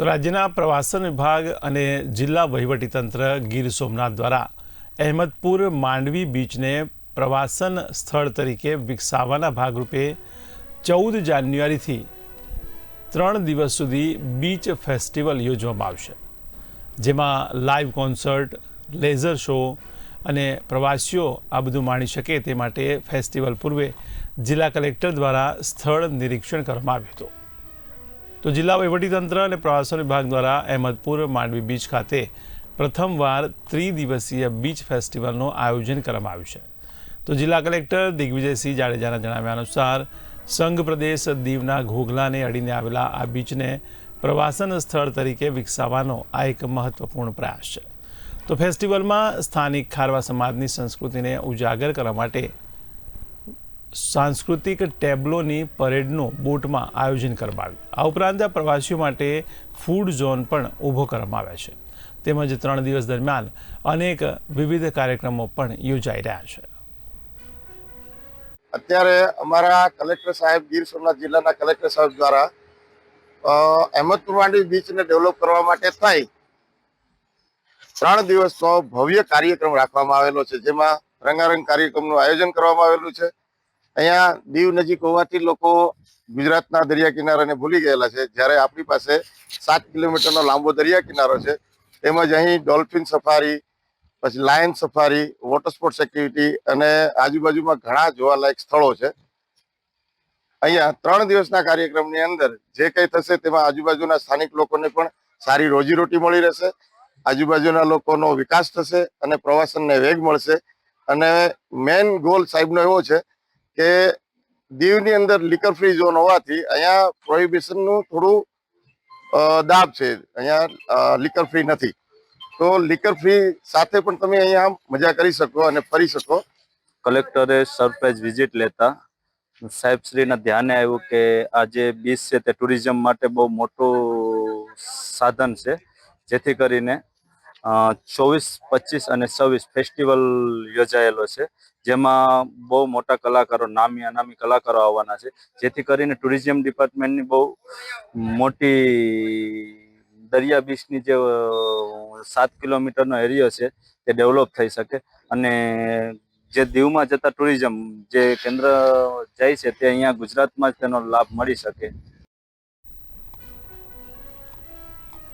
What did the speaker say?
તો રાજ્યના પ્રવાસન વિભાગ અને જિલ્લા વહીવટીતંત્ર ગીર સોમનાથ દ્વારા અહેમદપુર માંડવી બીચને પ્રવાસન સ્થળ તરીકે વિકસાવવાના ભાગરૂપે ચૌદ જાન્યુઆરીથી ત્રણ દિવસ સુધી બીચ ફેસ્ટિવલ યોજવામાં આવશે, જેમાં લાઈવ કોન્સર્ટ, લેઝર શો અને પ્રવાસીઓ આ બધું માણી શકે તે માટે ફેસ્ટિવલ પૂર્વે જિલ્લા કલેક્ટર દ્વારા સ્થળ નિરીક્ષણ કરવામાં આવ્યું હતું. તો જિલ્લા વહીવટીતંત્ર અને પ્રવાસન વિભાગ દ્વારા અહેમદપુર માંડવી બીચ ખાતે પ્રથમવાર ત્રિદિવસીય બીચ ફેસ્ટિવલનું આયોજન કરવામાં આવ્યું છે. તો જિલ્લા કલેક્ટર દિગ્વિજયસિંહ જાડેજાના જણાવ્યા અનુસાર, સંઘ પ્રદેશ દીવના ઘોઘલાને અડીને આવેલા આ બીચને પ્રવાસન સ્થળ તરીકે વિકસાવવાનો આ એક મહત્વપૂર્ણ પ્રયાસ છે. તો ફેસ્ટિવલમાં સ્થાનિક ખારવા સમાજની સંસ્કૃતિને ઉજાગર કરવા માટે સાંસ્કૃતિક ટેબ્લોની પરેડનું બોટમાં આયોજન કરવામાં આવ્યું. આ ઉપરાંત પ્રવાસીઓ માટે ફૂડ ઝોન પણ ઊભો કરવામાં આવ્યા છે. તેમજ ત્રણ દિવસ દરમિયાન અનેક વિવિધ કાર્યક્રમો પણ યોજાઈ રહ્યા છે. અત્યારે અમારા કલેક્ટર સાહેબ ગીર સોમનાથ જિલ્લાના કલેક્ટર સાહેબ દ્વારા અહેમદપુર માંડવી બીચને ડેવલપ કરવા માટે થઈ ત્રણ દિવસનો ભવ્ય કાર્યક્રમ રાખવામાં આવેલો છે, જેમાં રંગારંગ કાર્યક્રમનું આયોજન કરવામાં આવેલું છે. અહીંયા દીવ નજીક હોવાથી લોકો ગુજરાતના દરિયા કિનારાને ભૂલી ગયેલા છે. જ્યારે આપણી પાસે સાત કિલોમીટરનો લાંબો દરિયા કિનારો છે, તેમજ અહીં ડોલ્ફિન સફારી, પછી lion safari, water sports activity અને આજુબાજુમાં ઘણા જોવાલાયક સ્થળો છે. અહીંયા ત્રણ દિવસના કાર્યક્રમની અંદર જે કંઈ થશે તેમાં આજુબાજુના સ્થાનિક લોકોને પણ સારી રોજીરોટી મળી રહેશે, આજુબાજુના લોકોનો વિકાસ થશે અને પ્રવાસનને વેગ મળશે. અને મેઇન ગોલ સાહેબનો એવો છે કે દીવની અંદર લિકર ફ્રી ઝોન હોવાથી અહીંયા પ્રોહિબિશનનું થોડું દાબ છે. અહીંયા લિકર ફ્રી નથી. તો લિકર ફ્રી સાથે પણ તમે અહીંયા મજા કરી શકો અને ફરી શકો. કલેક્ટરે સરપ્રાઇઝ વિઝિટ લેતા. સાહેબશ્રીના ધ્યાને આવ્યું કે આ જે બીચ છે તે ટુરિઝમ માટે બહુ મોટું સાધન છે. જેથી કરીને ચોવીસ, પચીસ અને છવ્વીસ ફેસ્ટિવલ યોજાયેલો છે. જેમાં બહુ મોટા કલાકારો, નામી, અનામી કલાકારો આવવાના છે. જેથી કરીને ટુરિઝમ ડિપાર્ટમેન્ટની બહુ મોટી દરિયા બીચની જે સાત કિલોમીટરનો એરિયો છે, તે ડેવલપ થઈ શકે. અને જે દીવમાં જતા ટુરિઝમ જે કેન્દ્ર જાય છે, તે અહીંયા ગુજરાતમાં જ તેનો લાભ મળી શકે.